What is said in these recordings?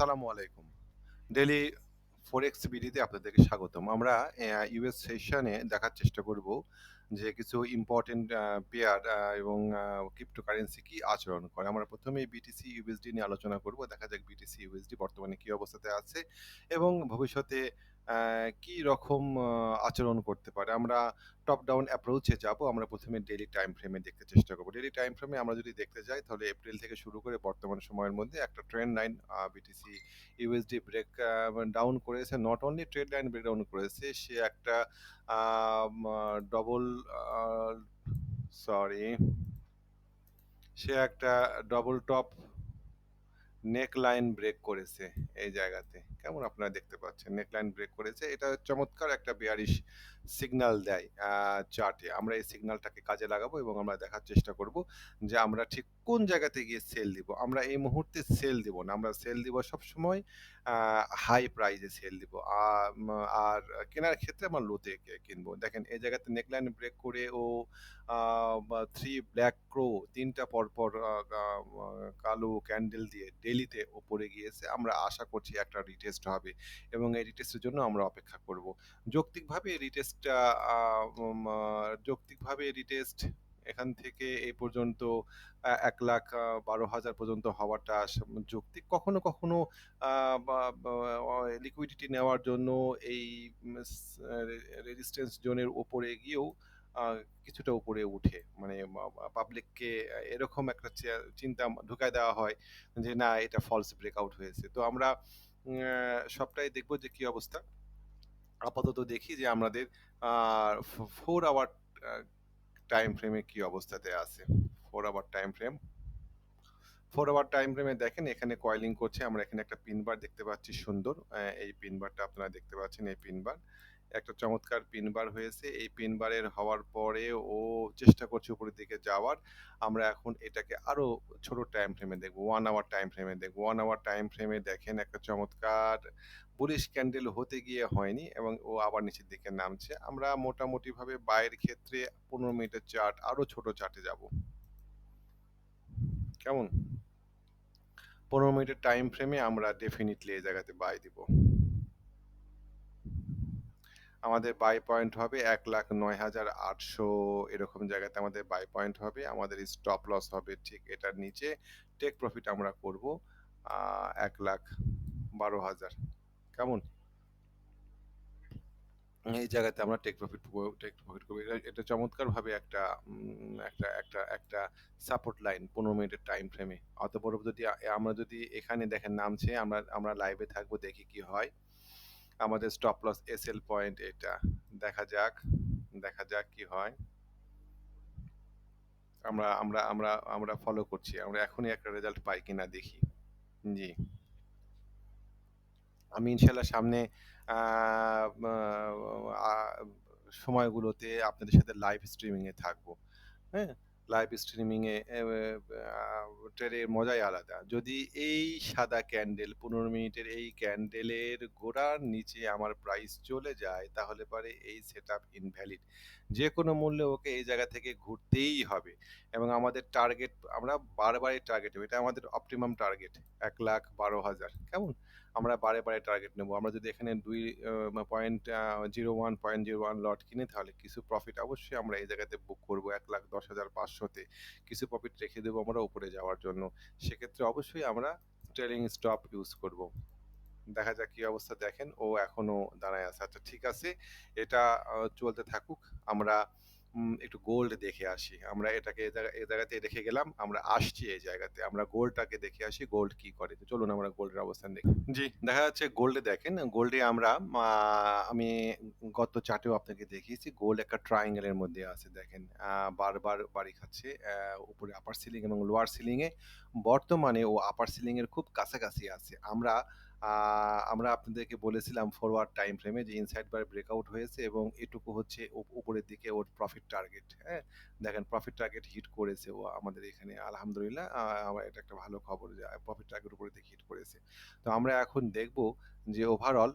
আসসালামু আলাইকুম। ডেলি ফরেক্স বিডিতে আপনাদেরকে স্বাগতম। আমরা ইউএস সেশনে দেখার চেষ্টা করব যে কিছু ইম্পর্টেন্ট পেয়ার এবং ক্রিপ্টোকারেন্সি কি আচরণ করে। আমরা প্রথমে বিটিসি ইউএসডি নিয়ে আলোচনা করব। দেখা যাক বিটিসি ইউএসডি বর্তমানে কি অবস্থাতে আছে এবং ভবিষ্যতে কি রকম আচরণ করতে পারে। আমরা টপ ডাউন অ্যাপ্রোচ এ যাব। আমরা ১ম এ ডেইলি টাইম ফ্রেমে দেখতে চেষ্টা করব। ডেইলি টাইম ফ্রেমে আমরা যদি দেখতে যাই তাহলে এপ্রিল থেকে শুরু করে বর্তমান সময়ের মধ্যে একটা trend line BTC USD break down করেছে। Not only trade line break down করেছে, সে একটা ডবল সরি সে একটা double top neck line break করেছে এই জায়গাতে। কেমন আপনারা দেখতে পাচ্ছেন নেক লাইন ব্রেক করেছে। এটা চমৎকার একটা বেয়ারিশ সিগনাল দেয় চার্টে। আমরা এই সিগনালটাকে কাজে লাগাবো এবং আমরা দেখার চেষ্টা করব যে আমরা ঠিক কোন জায়গাতে গিয়ে সেল দিব। আমরা এই মুহূর্তে সেল দিব না। আমরা সেল দিব সবসময় হাই প্রাইস এ সেল দিব। আর কেনার ক্ষেত্রে আমরা লোতে কিনবো। দেখেন, এই জায়গাতে নেক লাইন ব্রেক করে ও থ্রি ব্ল্যাক ক্রো তিনটা পরপর কালো ক্যান্ডেল দিয়ে ডেইলিতে উপরে গিয়েছে। আমরা আশা করছি একটা রিটেস্ট হবে এবং এই রিটেস্টের জন্য আমরা অপেক্ষা করব। যৌক্তিকভাবে রিটেস্টটা আ যৌক্তিকভাবে রিটেস্ট এখান থেকে এই পর্যন্ত এক লাখ বারো হাজার পর্যন্ত হওয়াটা যৌক্তিক। কখনো, কখনো লিকুইডিটি নেওয়ার জন্য এই রেজিস্ট্যান্স জোনের ওপরে গিয়েও কিছুটা উপরে উঠে। মানে পাবলিককে এরকম একটা চিন্তা ঢুকায় দেওয়া হয় যে না এটা ফলস ব্রেকআউট হয়েছে। তো আমরা সবটাই দেখব যে কি অবস্থা। আপাতত দেখি যে আমাদের ফোর ফো 4 আওয়ার টাইম ফ্রেমে কি অবস্থাতে আছে। Four hour time frame. Four hour time ফ্রেমে দেখেন, এখানে কয়েলিং করছে। আমরা এখানে একটা পিন বার দেখতে পাচ্ছি সুন্দর। এই পিন বারটা আপনারা দেখতে পাচ্ছেন, এই পিন বার। একটা চমৎকার পিন বার হয়েছে। এই পিন বারের হওয়ার পরে ও চেষ্টা করছে উপরের দিকে যাওয়ার। আমরা এখন এটাকে আরও ছোট টাইম ফ্রেমে দেখব। ওয়ান আওয়ার টাইম ফ্রেমে দেখব। ওয়ান আওয়ার টাইম ফ্রেমে দেখেন একটা চমৎকার বুলিশ ক্যান্ডেল হতে গিয়ে হয়নি এবং ও আবার নিচের দিকে নামছে। আমরা মোটামুটিভাবে বায়ের ক্ষেত্রে ১৫ মিনিটের চার্ট আরও ছোট চার্টে যাব। কেমন? ১৫ মিনিটের টাইম ফ্রেমে আমরা ডেফিনিটলি এই জায়গাতে বাই দিব। আমাদের বাই পয়েন্ট হবে ১,০৯,৮০০ এরকম জায়গাতে আমাদের বাই পয়েন্ট হবে। আমাদের স্টপ লস হবে ঠিক এটার নিচে। টেক প্রফিট আমরা করব আ ১,১২,০০০ কেমন? এই জায়গাতে আমরা টেক প্রফিট টেক প্রফিট করব এটা চমৎকারভাবে একটা একটা একটা একটা সাপোর্ট লাইন ১৫ মিনিটের টাইম ফ্রেমে। অতঃপর যদি আমরা যদি এখানে দেখেন নামছে আমরা আমরা লাইভে থাকব দেখি কি হয়। আমাদের স্টপ লস এসএল পয়েন্ট এটা। দেখা যাক, দেখা যাক কি হয়। আমরা আমরা আমরা আমরা ফলো করছি। আমরা এখনই একটা রেজাল্ট পাই কিনা দেখি। জি। আমি ইনশাল্লাহ সামনে সময়গুলোতে আপনাদের সাথে লাইভ স্ট্রিমিং এ থাকব। হ্যাঁ? লাইভ স্ট্রিমিং এ এ ট্রেডের মজাই আলাদা। যদি এই সাদা ক্যান্ডেল ১৫ মিনিটের এই ক্যান্ডেলের গোড়ার নিচে আমার প্রাইস চলে যায় তাহলে পরে এই সেটআপ ইনভ্যালিড। যে কোনো মূল্যে ওকে এই জায়গা থেকে ঘুরতেই হবে এবং আমাদের টার্গেট আমরা বারবারই টার্গেট এটা আমাদের অপটিমাম টার্গেট ১,১২,০০০ কেমন? আমরা বারে, বারে টার্গেট নেব। আমরা যদি এখানে ২ uh point uh ০১ point ০১ lot কিনি তাহলে কিছু প্রফিট অবশ্যই আমরা এই জায়গাতে বুক করব ১,১০,৫০০ তে। কিছু প্রফিট রেখে দেবো আমরা উপরে যাওয়ার জন্য। সেক্ষেত্রে অবশ্যই আমরা ট্রেইলিং স্টপ ইউজ করব। দেখা যাক কি অবস্থা দেখেন ও এখনও দাঁড়ায় আছে। আচ্ছা ঠিক আছে। এটা চলতে থাকুক। আমরা একটু গোল্ড দেখে আসি। আমরা এটাকে এ জায়গাতে রেখে গেলাম। আমরা আসছি এই জায়গাতে। আমরা গোল্ডটাকে দেখে আসি গোল্ড কি করে। তো চলুন আমরা গোল্ডের অবস্থান দেখি। জি, দেখা যাচ্ছে গোল্ডে দেখেন গোল্ডে আমরা আমি গত চার্টেও আপনাকে দেখিয়েছি গোল্ড একটা ট্রায়াঙ্গেল এর মধ্যে আছে দেখেন। বারবার বাড়ি খাচ্ছে। উপরে আপার সিলিং এবং লোয়ার সিলিং এ বর্তমানে ও আপার সিলিং এর খুব কাছাকাছি আছে। আমরা আমরা আপনাদেরকে বলেছিলাম ফরওয়ার্ড টাইম ফ্রেমে যে ইনসাইড বার ব্রেকআউট হয়েছে এবং এটুকু হচ্ছে উপ উপরের দিকে ওর প্রফিট টার্গেট। হ্যাঁ? দেখেন প্রফিট টার্গেট হিট করেছে ও আমাদের এখানে, আলহামদুলিল্লাহ আমার এটা একটা ভালো খবর যে প্রফিট টার্গেট উপরের দিকে হিট করেছে। তো আমরা এখন দেখব যে ওভারঅল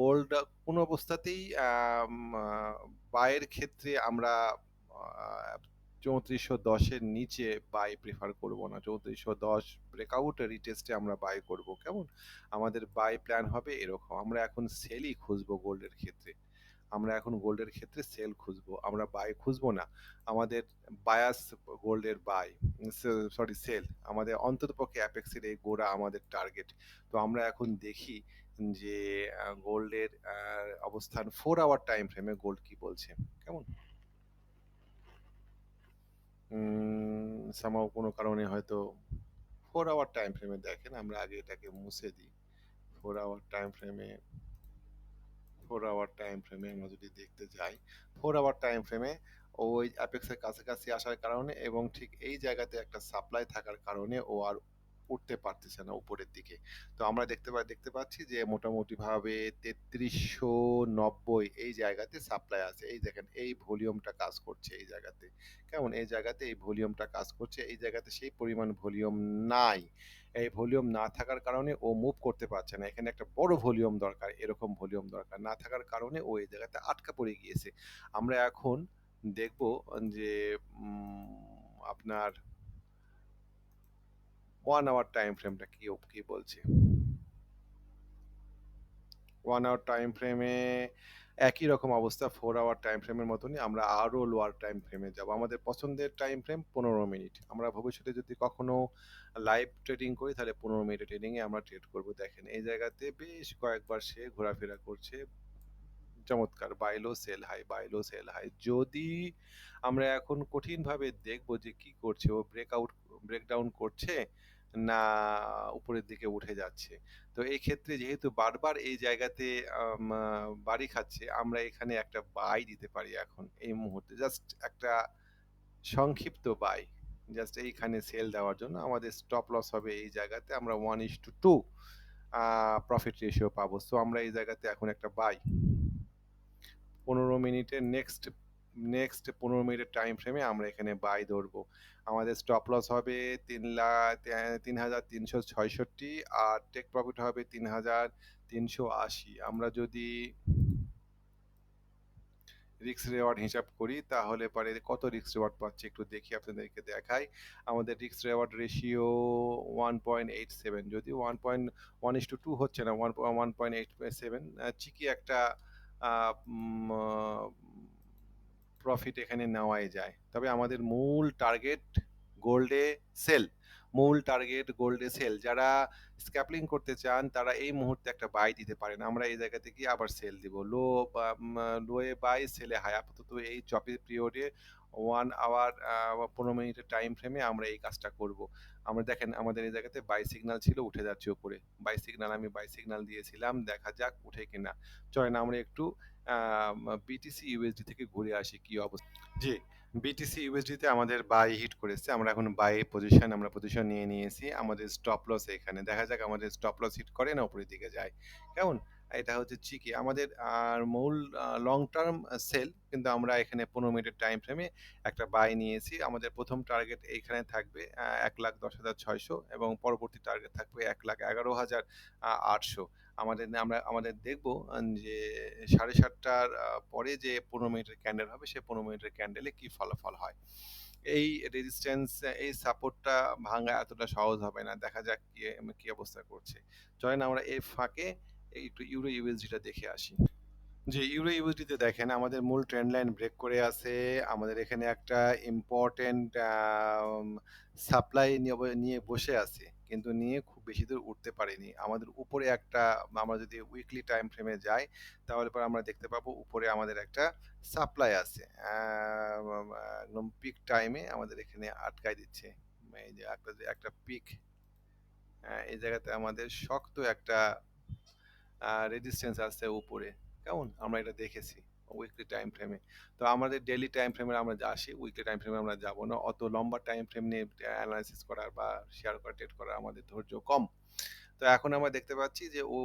গোল্ড কোন অবস্থাতেই বায়ের ক্ষেত্রে আমরা 3410 এর নিচে বাই প্রেফার করব না। 3410 ব্রেকআউট রিটেস্টে আমরা বাই করব। কেমন? আমাদের বাই প্ল্যান হবে এরকম। আমরা এখন সেলই খুঁজবো গোল্ডের ক্ষেত্রে। আমরা এখন গোল্ডের ক্ষেত্রে সেল খুঁজবো। আমরা বাই খুঁজবো না। আমাদের বায়াস গোল্ডের বাই সরি সেল আমাদের অন্ততপক্ষে অ্যাপেক্সের এই গোড়া আমাদের টার্গেট তো আমরা এখন দেখি যে গোল্ডের অবস্থান ফোর আওয়ার টাইম ফ্রেমে গোল্ড কি বলছে। কেমন? সামাও কোনো কারণে হয়তো ফোর আওয়ার টাইম ফ্রেমে দেখেন, আমরা আগে এটাকে মুছে দিই। ফোর আওয়ার টাইম ফ্রেমে ফোর আওয়ার টাইম ফ্রেমে আমরা যদি দেখতে যাই ফোর আওয়ার টাইম ফ্রেমে ওই অ্যাপেক্সের কাছাকাছি আসার কারণে এবং ঠিক এই জায়গাতে একটা সাপ্লাই থাকার কারণে ও আর উঠতে পারতেছে না উপরের দিকে। তো আমরা দেখতে পা, দেখতে পাচ্ছি যে মোটামুটি ভাবে তেত্রিশশো নব্বই এই জায়গাতে সাপ্লাই আছে। এই দেখেন, এই ভলিউমটা কাজ করছে এই জায়গাতে। কেমন? এই জায়গাতে এই ভলিউমটা কাজ করছে, এই জায়গাতে সেই পরিমাণ ভলিউম নাই। এই ভলিউম না থাকার কারণে ও মুভ করতে পারছে না। এখানে একটা বড় ভলিউম দরকার, এরকম ভলিউম দরকার। না থাকার কারণে ও এই জায়গাতে আটকা পড়ে গিয়েছে। আমরা এখন দেখব যে আপনার ওয়ান আওয়ার টাইম ফ্রেমটা কি কি বলছে? ওয়ান আওয়ার টাইম ফ্রেমে একই রকম অবস্থা ফোর আওয়ার টাইম ফ্রেমের মতনই আমরা আরও লোয়ার টাইম ফ্রেমে যাব। আমাদের পছন্দের টাইম ফ্রেম পনেরো মিনিট আমরা ভবিষ্যতে যদি কখনো লাইভ ট্রেডিং করি, তাহলে পনেরো মিনিট ট্রেডিংয়ে আমরা ট্রেড করব। দেখেন, এই জায়গাতে বেশ কয়েকবার সে ঘোরাফেরা করছে। চমৎকার। Buy low sell high buy low sell high যদি আমরা এখন কঠিনভাবে দেখব যে কি করছে, ও ব্রেক ব্রেকআউট ব্রেকডাউন করছে না উপরের দিকে উঠে যাচ্ছে। তো এই ক্ষেত্রে যেহেতু বারবার এই জায়গাতে বাড়ি খাচ্ছে, আমরা এখানে একটা বাই দিতে পারি এখন এই মুহূর্তে। জাস্ট একটা সংক্ষিপ্ত বাই জাস্ট এইখানে সেল দেওয়ার জন্য আমাদের স্টপ লস হবে এই জায়গাতে, আমরা one is to two profit ratio পাবো। সো আমরা এই জায়গাতে এখন একটা বাই পনেরো মিনিটের নেক্সট নেক্সট পনেরো মিনিটের টাইম ফ্রেমে আমরা এখানে বাই ধরবো। আমাদের স্টপ লস হবে তিন লাখ তিন হাজার তিনশো ছয়ষট্টি আর টেক প্রফিট হবে তিন হাজার তিনশো আশি। আমরা যদি রিক্স রেওয়ার্ড হিসাব করি, তাহলে পরে কত রিক্স রেওয়ার্ড পাচ্ছি একটু দেখি আপনাদেরকে দেখাই। আমাদের রিক্স reward ratio one point eight seven যদি one point one is two two হচ্ছে না one one point eight seven চিকি একটা প্রফিট এখানে নেওয়াই যায়। তবে আমাদের মূল টার্গেট গোল্ডে সেল মূল টার্গেট গোল্ডে সেল যারা স্ক্যাপলিং করতে চান, তারা এই মুহূর্তে একটা বাই দিতে পারেন। আমরা এই জায়গা থেকে আবার সেল দিব। লো লোয়ে বাই সেলে হাই আপাতত এই চপের পিরিয়ডে ওয়ান আওয়ার পনেরো মিনিটের টাইম ফ্রেমে আমরা এই কাজটা করব। আমরা দেখেন, আমাদের এই জায়গাতে বাই সিগনাল ছিল, উঠে যাচ্ছে উপরে। বাই সিগনাল আমি বাই সিগনাল দিয়েছিলাম, দেখা যাক উঠে কিনা। চলেন, আমরা একটু বিটিসি ইউএসডি থেকে ঘুরে আসি, কি অবস্থা? জি বিটিসি ইউএসডিতে আমাদের বাই হিট করেছে। আমরা এখন বাই পজিশন আমরা পজিশন নিয়ে নিয়েছি। আমাদের স্টপ লস এখানে। দেখা যাক আমাদের স্টপ লস হিট করে না উপরের দিকে যায়। কেমন? এটা হচ্ছে চিকি আমাদের, আর মূল লং টার্ম সেল কিন্তু আমরা এখানে পনেরো মিনিটের টাইম ফ্রেমে একটা বাই নিয়েছি। আমাদের প্রথম টার্গেট এইখানে থাকবে এক লাখ দশ হাজার ছয়শো এবং পরবর্তী টার্গেট থাকবে এক লাখ এগারো হাজার আটশো। আমাদের, আমরা, আমাদের দেখব যে সাড়ে সাতটার পরে যে পনেরো মিনিটের ক্যান্ডেল হবে, সে পনেরো মিনিটের ক্যান্ডেলে কি ফলাফল হয়? এই রেজিস্ট্যান্স এই সাপোর্টটা ভাঙা এতটা সহজ হবে না। দেখা যাক কি কি অবস্থা করছে। চলেন আমরা এই ফাঁকে একটু ইউরো ইউএসডিটা দেখে আসি। যে ইউরো ইউএসডিতে দেখেন, আমাদের মূল ট্রেন্ড লাইন ব্রেক করে আছে। আমাদের এখানে একটা ইম্পর্টেন্ট সাপ্লাই নিয়ে বসে আছে। কিন্তু নিয়ে খুব বেশি দূর উঠতে পারিনি। আমাদের উপরে একটা, আমরা যদি উইকলি টাইম ফ্রেমে যাই, তাহলে পর আমরা দেখতে পাবো উপরে আমাদের একটা সাপ্লাই আছে। একদম পিক টাইমে আমাদের এখানে আটকাই দিচ্ছে। এই যে একটা পিক এই জায়গাতে আমাদের শক্ত একটা রেজিস্ট্যান্স আছে উপরে। কেমন? আমরা এটা দেখেছি উইকলি টাইম ফ্রেমে তো আমাদের ডেলি টাইম ফ্রেমে আমরা যা আসি উইকলি টাইম ফ্রেমে আমরা যাব না। অত লম্বা টাইম ফ্রেম নিয়ে অ্যানালাইসিস করার বা শেয়ার করা ট্রেড করার আমাদের ধৈর্য কম। তো এখন আমরা দেখতে পাচ্ছি যে, ও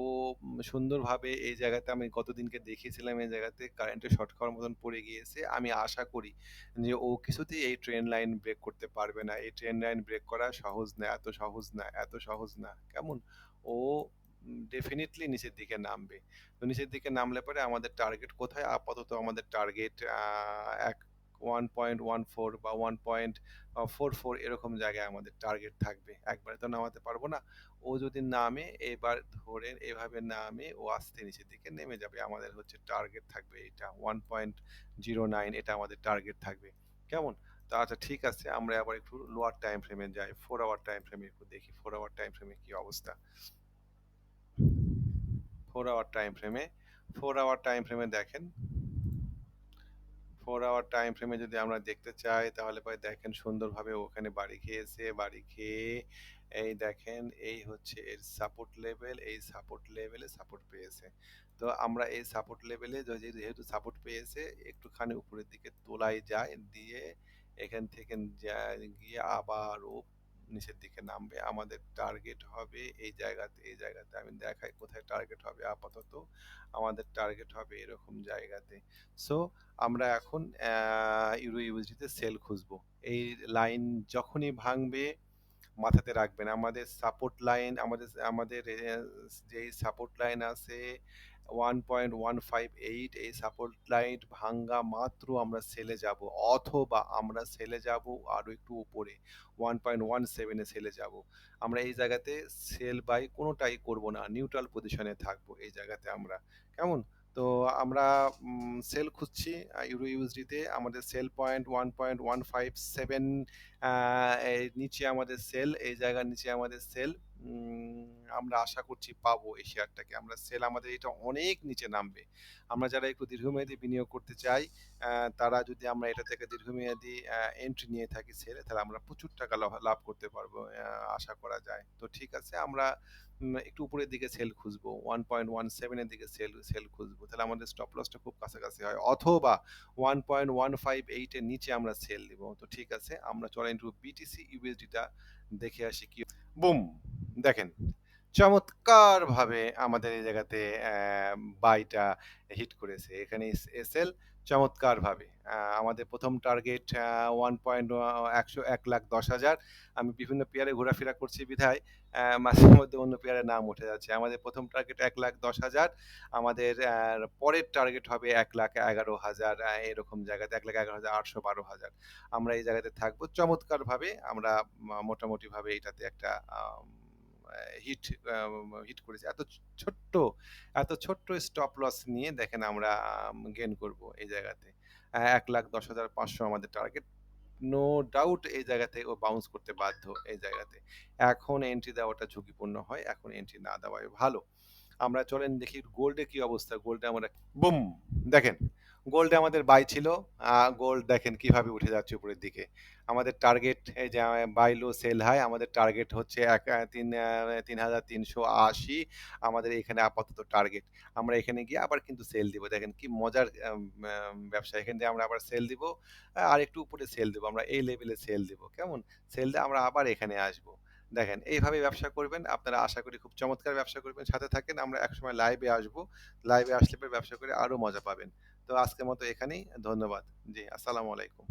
সুন্দরভাবে এই জায়গাতে আমি গতদিনকে দেখিয়েছিলাম, এই জায়গাতে কারেন্টে শর্ট খাওয়ার মতন পড়ে গিয়েছে। আমি আশা করি যে, ও কিছুতেই এই ট্রেন লাইন ব্রেক করতে পারবে না। এই ট্রেন লাইন ব্রেক করা সহজ না, এত সহজ না, এত সহজ না। কেমন? ও ডেফিনেটলি নিচের দিকে নামবে তো নিচের দিকে নামলে পরে আমাদের টার্গেট কোথায় আপাতত আমাদের টার্গেট এক 1.14 বা 1.44 এরকম জায়গায় আমাদের টার্গেট থাকবে। একবারে তো নামাতে পারব না। ও যদি নামে, এবার ধরেন এভাবে নামে, ও আস্তে নিচের দিকে নেমে যাবে। আমাদের হচ্ছে টার্গেট থাকবে এটা 1.09 এটা আমাদের টার্গেট থাকবে। কেমন? তো আচ্ছা ঠিক আছে, আমরা আবার একটু লোয়ার টাইম ফ্রেমে যাই। ফোর আওয়ার টাইম ফ্রেমে একটু দেখি ফোর আওয়ার টাইম ফ্রেমে কি অবস্থা। 4 আওয়ার টাইম ফ্রেমে ফোর আওয়ার টাইম ফ্রেমে দেখেন। ফোর আওয়ার টাইম ফ্রেমে যদি আমরা দেখতে চাই, তাহলে পরে দেখেন সুন্দরভাবে ওখানে বাড়ি খেয়েছে, বাড়ি খেয়ে এই দেখেন, এই হচ্ছে এর সাপোর্ট লেভেল এই সাপোর্ট লেভেলে সাপোর্ট পেয়েছে। তো আমরা এই সাপোর্ট লেভেলে যেহেতু সাপোর্ট পেয়েছে, একটুখানি উপরের দিকে তোলাই যায়, দিয়ে এখান থেকে গিয়ে আবারও নিচের দিকে নামবে, আমাদের টার্গেট হবে এই জায়গাতে এই জায়গাতে। আমি দেখাই কোথায় টার্গেট হবে, আপাতত আমাদের টার্গেট হবে এরকম জায়গাতে। সো আমরা এখন ইউরো ইউএসডিতে সেল খুঁজবো। এই লাইন যখনই ভাঙবে, মাথাতে রাখবেন। আমাদের সাপোর্ট লাইন আমাদের আমাদের যেই সাপোর্ট লাইন আছে one point one five eight এই সাপোর্ট লাইন ভাঙ্গা মাত্র আমরা সেলে যাব, অথবা আমরা সেলে যাব আরও একটু উপরে ওয়ান পয়েন্ট ওয়ান সেভেনে সেলে যাব। আমরা এই জায়গাতে সেল বাই কোনোটাই করব না নিউট্রাল পজিশনে থাকব এই জায়গাতে আমরা। কেমন? তো আমরা সেল খুঁজছি ইউরো ইউএসডিতে আমাদের sell point one point one five seven নিচে আমাদের সেল এই জায়গার নিচে আমাদের সেল আমরা আশা করছি পাবো এই শেয়ারটাকে। আমরা সেল আমাদের এটা অনেক নিচে নামবে। আমরা যারা একটু দীর্ঘমেয়াদী বিনিয়োগ করতে চাই তারা যদি আমরা এটা থেকে দীর্ঘমেয়াদী এন্ট্রি নিয়ে থাকি সেলে তাহলে আমরা প্রচুর টাকা লাভ করতে পারব আশা করা যায়। তো ঠিক আছে, আমরা একটু উপরের দিকে সেল খুঁজবো ওয়ান পয়েন্ট ওয়ান সেভেনের দিকে সেল সেল খুঁজবো। তাহলে আমাদের স্টপ লসটা খুব কাছাকাছি হয়। অথবা ওয়ান পয়েন্ট ওয়ান ফাইভ এইটের নিচে আমরা সেল দিব। তো ঠিক আছে, আমরা চলেন বিটিসি ইউএসডিটা দেখে আসি কি বুম দেখেন। চমৎকার ভাবে আমাদের এই জায়গাতে বাইটা হিট করেছে। এখানে এসএল চমৎকার ভাবে আমাদের প্রথম টার্গেট ওয়ান পয়েন্ট একশো এক লাখ দশ হাজার। আমি বিভিন্ন পেয়ারে ঘোরাফেরা করছি বিধায় মাঝে মধ্যে অন্য পেয়ারের নাম উঠে যাচ্ছে। আমাদের প্রথম টার্গেট এক লাখ দশ হাজার, আমাদের পরের টার্গেট হবে এক লাখ এগারো হাজার এরকম জায়গাতে এক লাখ এগারো হাজার আটশো বারো হাজার। আমরা এই জায়গাতে থাকব। চমৎকারভাবে আমরা মোটামুটিভাবে এটাতে একটা হিট হিট করেছে। এত ছোট্ট এত ছোট্ট স্টপ লস নিয়ে দেখেন আমরা গেন করব এই জায়গাতে। এক লাখ দশ হাজার পাঁচশো আমাদের টার্গেট নো ডাউট এই জায়গাতে ও বাউন্স করতে বাধ্য এই জায়গাতে। এখন এন্ট্রি দেওয়াটা ঝুঁকিপূর্ণ হয়, এখন এন্ট্রি না দেওয়াই ভালো। আমরা চলেন দেখি গোল্ডে কি অবস্থা। গোল্ডে আমরা বুম দেখেন। গোল্ডে আমাদের বাই ছিল। গোল্ড দেখেন কীভাবে উঠে যাচ্ছে উপরের দিকে। আমাদের টার্গেট এই যে বাই লো সেল হাই আমাদের টার্গেট হচ্ছে এক তিন তিন হাজার তিনশো আশি। আমাদের এখানে আপাতত টার্গেট আমরা এখানে গিয়ে আবার কিন্তু সেল দিব। দেখেন কি মজার ব্যবসা। এখানে আমরা আবার সেল দিব। আর একটু উপরে সেল দিব। আমরা এই লেভেলে সেল দিব। কেমন? সেল দিয়ে আমরা আবার এখানে আসব। দেখেন, এইভাবে ব্যবসা করবেন। আপনারা আশা করি খুব চমৎকার ব্যবসা করবেন। সাথে থাকেন। আমরা একসময় লাইভে আসব। লাইভে আসলে পরে ব্যবসা করে আরও মজা পাবেন। তো আজকের মতো এখানেই ধন্যবাদ। জি আসসালামু আলাইকুম।